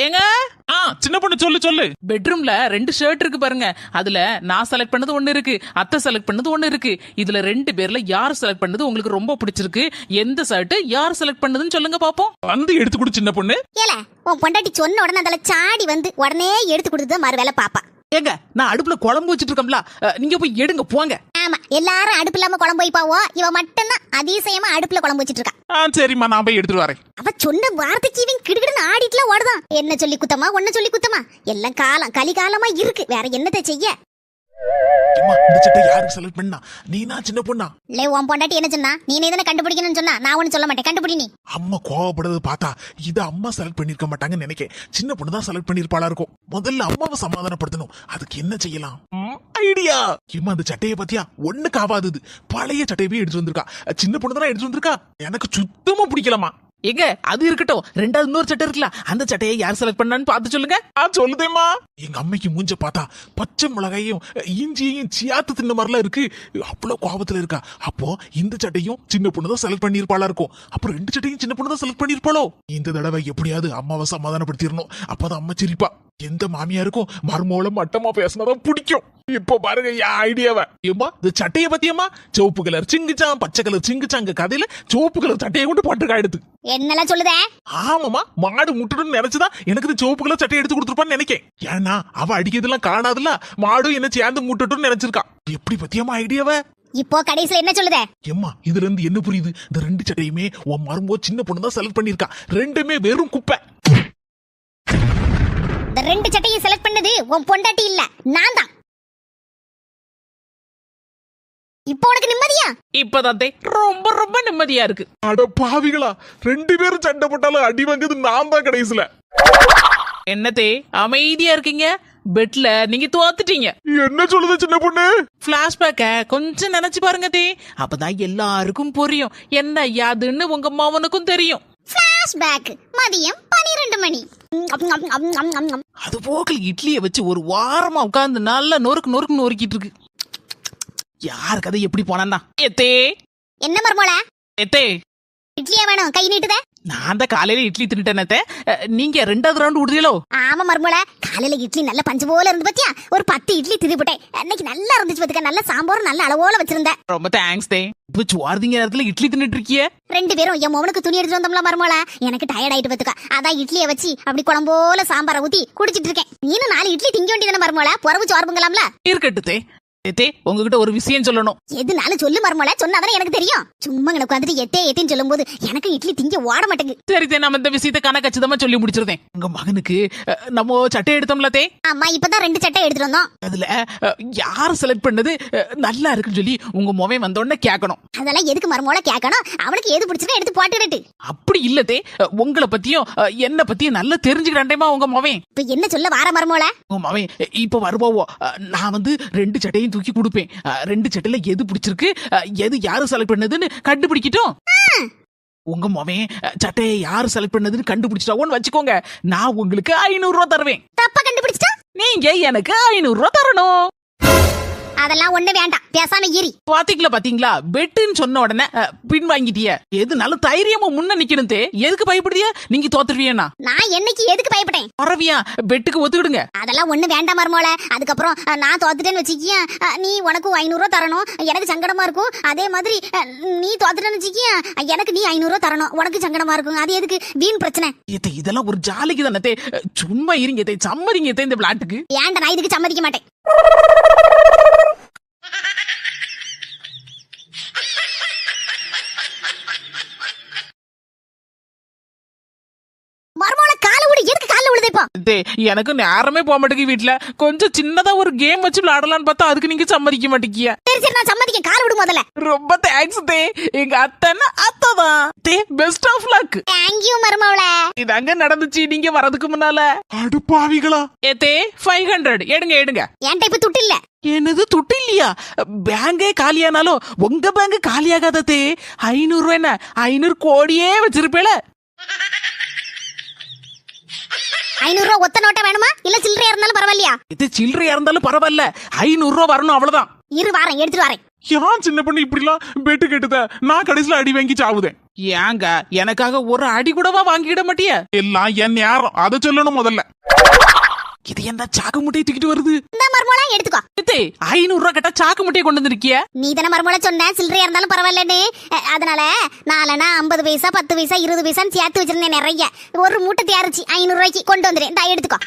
ஏங்க? ஆ சின்ன பொண்ணு சொல்லு சொல்லு. பெட்ரூம்ல ரெண்டு ஷர்ட் இருக்கு பாருங்க. அதுல நான் செலக்ட் பண்ணது ஒண்ணு இருக்கு அத்தை செலக்ட் பண்ணது ஒண்ணு இருக்கு. இதுல ரெண்டு பேர்ல யார் செலக்ட் பண்ணது உங்களுக்கு ரொம்ப பிடிச்சிருக்கு. எந்த ஷர்ட் யார் செலக்ட் பண்ணதுன்னு சொல்லுங்க பாப்போம். வந்து எடுத்து கொடு சின்ன பொண்ணு. ஏல உன் பொண்டாட்டி சொன்ன உடனே அதில் சாடி வந்து உடனே எடுத்து கொடுத்து மறு வேலை பாப்பா. ஏங்க நான் அடுப்புல குழம்பு வச்சிட்டு இருக்கோம்ல அஹ், நீங்க போய் எடுங்க போங்க. ஆமா எல்லாரும் அடுப்பு இல்லாம குழம்பு வைப்பாவோ? இவ மட்டும்தான் அதிசயமா அடுப்புல குழம்பு வச்சிட்டு இருக்கா. ஆ சரிம்மா நான் போய் எடுத்துட்டு வரேன். அவ சொன்ன வார்த்தைக்கு இவன் கிடுகிடுன்னு ஆடிட்டுலாம் ஓடுதான். என்ன சொல்லி குத்தமா ஒன்ன சொல்லி குத்தமா? எல்லாம் காலம் கலிகாலமா இருக்கு. வேற என்னத்தை செய்ய? அம்மா இந்த சட்டை யாருக்கு செலக்ட் பண்ணா? நீனா சின்ன பொண்ணா? லே உன் பொண்டாட்டி என்ன சொன்னா? நீ தானே கண்டுபிடிக்கணும்னு சொன்னா? நான் ஒண்ணு சொல்ல மாட்டேன். கண்டுபிடி நீ. அம்மா கோவப்படுறது பார்த்தா இத அம்மா செலக்ட் பண்ணிருக்க மாட்டாங்கன்னு நினைக்கேன். சின்ன பொண்ணு தான் செலக்ட் பண்ணிருப்பாளா இருக்கும். முதல்ல அம்மாவை சமாதானப்படுத்தணும். அதுக்கு என்ன செய்யலாம்? ஐடியா. இம்மா அந்த சட்டையை பத்தியா? ஒண்ணுக்கு ஆகாதது. பழைய சட்டையவே எடுத்து வந்திருக்கா. சின்ன பொண்ணு தானே எடுத்து வந்திருக்கா? எனக்கு சுத்தமா பிடிக்கலாமா ஏங்க அது இருக்கட்டும். ரெண்டாவது இன்னொரு சட்டை இருக்குல்ல அந்த சட்டையை யார் செலக்ட் பண்ணான்னு பார்த்து சொல்லுங்க. ஆ சொல்லுதேம்மா. எங்க அம்மைக்கு மூஞ்ச பார்த்தா பச்சை மிளகாயும் இஞ்சியையும் சியாத்து தின்ன மாதிரிலாம் இருக்கு. அவ்வளோ கோபத்தில் இருக்கா. அப்போ இந்த சட்டையும் சின்ன பொண்ணு தான் செலக்ட் பண்ணியிருப்பாளா இருக்கும். அப்புறம் ரெண்டு சட்டையும் சின்ன பொண்ணு தான் செலக்ட் பண்ணியிருப்பாளோ? இந்த தடவை எப்படியாவது அம்மாவை சமாதானப்படுத்திடணும். அப்பதான் அம்மா சிரிப்பா. எந்த மாமியாருக்கும் மருமோல மட்டமா பேசினாதான் பிடிக்கும். இப்போ பாருங்க என் ஐடியாவை. ஏம்மா இந்த சட்டைய பத்தியம்மா? சிவப்பு கலர் சிங்குச்சான் பச்சை கலர் சிங்குச்சாங்க கதையில சிவப்பு கலர் சட்டையை கொண்டு பட்டுக்கா எடுத்து. என்னெல்லாம் சொல்லுதே? ஆமாமா மாடு முட்டணும்னு நினைச்சுதான் எனக்கு இந்த சிவப்பு கலர் சட்டை எடுத்து கொடுத்துருப்பான்னு நினைக்கேன். ஏன்னா அவ அடிக்கிறதெல்லாம் காணாதுல மாடும் என்ன சேர்ந்து முட்டட்டும்னு நினைச்சிருக்கா. எப்படி பத்தியமா ஐடியாவ? இப்போ கடைசியில என்ன சொல்லுதே? எம்மா இதுல இருந்து என்ன புரியுது? இந்த ரெண்டு சட்டையுமே உன் மருமோ சின்ன பொண்ணு தான் செலக்ட் பண்ணிருக்கா ரெண்டுமே வெறும் குப்பை. ரெண்டு சட்டையும் செலக்ட் பண்ணது உன் பொண்டாட்டி இல்ல. நான் தான். இப்போ உனக்கு நிம்மதியா? இப்பதான் ரொம்ப ரொம்ப நிம்மதியா இருக்கு. அட பாவிகளா ரெண்டு பேரும் சண்டை போட்டாலும் அடி வாங்குது நான் தான் கடைசியில. என்னத்தே அமைதியா இருக்கீங்க? பெட்ல நீங்க தோத்துட்டீங்க. என்ன சொல்லுது சின்ன பொண்ணு? பிளாஷ்பேக்க கொஞ்சம் நினைச்சு பாருங்க தே அப்பதான் எல்லாருக்கும் புரியும். என்ன யாதுன்னு உங்க மாவனுக்கும் தெரியும். பேக் மதியம் மணி. அது போக்கில் இட்லியை வச்சு ஒரு வாரமா உட்கார்ந்து நல்லா நொறுக்கு நொறுக்கு நொறுக்கிட்டு இருக்கு. யார் கதை எப்படி போனான்னா? எத்தே. என்ன மர்மோல எத்தே. இட்லியா வேணும்? கை நீட்டுதே. நான் தான் காலையில இட்லி தின்னுட்டேனே நீங்க ரெண்டாவது ரவுண்ட் விடுதீங்களோ ஆமா மர்மோல காலையில இட்லி நல்ல பஞ்சு போல இருந்து பாத்தியா? ஒரு பத்து இட்லி திரிபுட்டேன் அன்னைக்கு நல்லா இருந்துச்சு பாத்துக்க. நல்ல சாம்பாரும் நல்ல அளவோல வச்சிருந்தேன். ரொம்ப தேங்க்ஸ் தே. இப்போ சுவார்திங்க நேரத்துல இட்லி தின்னுட்டு இருக்கியே ரெண்டு பேரும் என் மோனுக்கு துணி எடுத்து வந்தோம்ல மர்மோல எனக்கு டயர்ட் ஆயிட்டு பாத்துக்க. அதான் இட்லியை வச்சு அப்படி குழம்போல சாம்பாரை ஊத்தி குடிச்சிட்டு இருக்கேன். நீனும் நாலு இட்லி திங்க வேண்டியதானே மர்மோல புறவு சோர்புங்களாம்ல இருக்கட்டு தே தே உங்ககிட்ட ஒரு விஷயம் சொல்லணும். எதுனாலும் சொல்லு மர்மோல சொன்னாதானே எனக்கு தெரியும். சும்மா எனக்கு வந்துட்டு எத்தே எத்தேன்னு சொல்லும்போது எனக்கு இட்லி திங்க ஓட மாட்டேங்குது. சரி தே நம்ம இந்த விஷயத்தை கணக்கச்சிதமா சொல்லி முடிச்சிருந்தேன் உங்க மகனுக்கு நம்ம சட்டை எடுத்தோம்ல தே? அம்மா இப்பதான் ரெண்டு சட்டை எடுத்துட்டு வந்தோம். அதுல யார் செலக்ட் பண்ணது நல்லா இருக்குன்னு சொல்லி உங்க மொபைல் வந்தோடனே கேட்கணும் அதெல்லாம் எதுக்கு மர்மோல கேட்கணும் அவனுக்கு எது பிடிச்சிருக்கோ எடுத்து போட்டுக்கிட்டு. அப்படி இல்லதே அஹ், உங்களை பத்தியும் என்ன பத்தியும் நல்லா தெரிஞ்சுக்கிட்டேமா உங்க மொபைல் இப்ப என்ன சொல்ல வார மர்மோல உங்க மவன் இப்ப வருவாவோ அஹ், நான் வந்து ரெண்டு சட்டையும் தூக்கி கொடுப்பேன். ரெண்டு சட்டையில எது பிடிச்சிருக்கு எது யாரு செலக்ட் பண்ணதுன்னு கண்டுபிடிக்கட்டும். உங்க மவன் சட்டையை யாரு செலக்ட் பண்ணதுன்னு கண்டுபிடிச்சிட்டாவோன்னு வச்சுக்கோங்க. நான் உங்களுக்கு ஐநூறு ரூபா தருவேன். தப்பா கண்டுபிடிச்சிட்டா? நீங்க எனக்கு ஐநூறு ரூபா தரணும். அதெல்லாம் ஒண்ணு வேண்டாம். பேசாம ஈரி பாத்தீங்களா பாத்தீங்களா? பெட்டுன்னு சொன்ன உடனே பின் வாங்கிட்டிய. எதுனாலும் தைரியமா முன்ன நிக்கணும் எதுக்கு பயப்படுதிய? நீங்க தோத்துருவியண்ணா நான் என்னைக்கு எதுக்கு பயப்பட்டேன்? பரவியா பெட்டுக்கு ஒத்துக்கிடுங்க. அதெல்லாம் ஒண்ணு வேண்டாம் மர்மோல அதுக்கப்புறம் நான் தோத்துட்டேன்னு வச்சுக்கிய நீ உனக்கு ஐநூறு ரூபா தரணும். எனக்கு சங்கடமா இருக்கும். அதே மாதிரி நீ தோத்துட்டேன்னு வச்சுக்கிய எனக்கு நீ ஐநூறு ரூபா தரணும். உனக்கு சங்கடமா இருக்கும். அது எதுக்கு? வீண் பிரச்சனை. இதெல்லாம் ஒரு ஜாலிக்கு தானே சும்மா இருங்க சம்மதிங்க இந்த விளையாட்டுக்கு ஏன்டா நான் இதுக்கு சம்மதிக்க மாட்டேன் மர்மோல கால விடு எதுக்கு கால விடுதே இப்போ தே எனக்கு நேரமே போக மாட்டேங்குது வீட்டுல கொஞ்சம் சின்னதா ஒரு கேம் வச்சு விளையாடலாம்னு பார்த்தா அதுக்கு நீங்க சம்மதிக்க மாட்டேங்கிய. சரி சரி நான் சம்மதிக்க கால விடு முதல்ல. ரொம்ப தேங்க்ஸ் தே. எங்க அத்தைன்னா அத்தை தான் the best of luck thank you மர்மோல இது அங்க நடந்துச்சு. நீங்க வரதுக்கு முன்னால. அடுப்பாவிகளா? ஃபைவ் ஹண்ட்ரட் எடுங்க எடுங்க. என்கிட்ட இப்ப துட்டு இல்ல. என்னது துட்டு இல்லையா? பேங்கே காலியானாலும் உங்க பேங்க் காலியாகாததே ஐநூறு ரூபாய் என்ன? ஐநூறு கோடியே வச்சிருப்பேல. ஐநூறு ரூபா ஒத்த நோட்டா வேணுமா? இல்ல சில்லறையா இருந்தாலும் பரவாயில்லையா? இது சில்லறையா இருந்தாலும் பரவாயில்ல. ஐநூறு ரூபா வரணும் அவ்வளவுதான். இரு வாரேன் எடுத்துட்டு வரேன். ஏன் சின்ன பொண்ணு இப்படிலாம் பெட்டு கேட்டுத? நான் கடைசியில அடி வாங்கி சாவுதேன். ஏங்க எனக்காக ஒரு அடி கூடவா வாங்கிட மாட்டியா? எல்லாம் என் நேரம். அதை சொல்லணும் முதல்ல. இது என்ன சாக்கு முட்டையை தூக்கிட்டு வருது? இந்த மர்மோளா எடுத்துக்கோ. எத்தே ஐநூறு ரூபா கட்டா சாக்கு முட்டையை கொண்டு வந்திருக்கிய? நீ தானே மர்மோள சொன்ன சில்லறையா இருந்தாலும் பரவாயில்லன்னு. அதனால நாலனா ஐம்பது பைசா பத்து பைசா இருபது பைசான்னு சேர்த்து வச்சிருந்தேன் நிறைய. ஒரு மூட்டை தயாரிச்சு ஐநூறு ரூபாய்க்கு கொண்டு வந்துடுறேன் இந்தா எடுத்துக்கோ.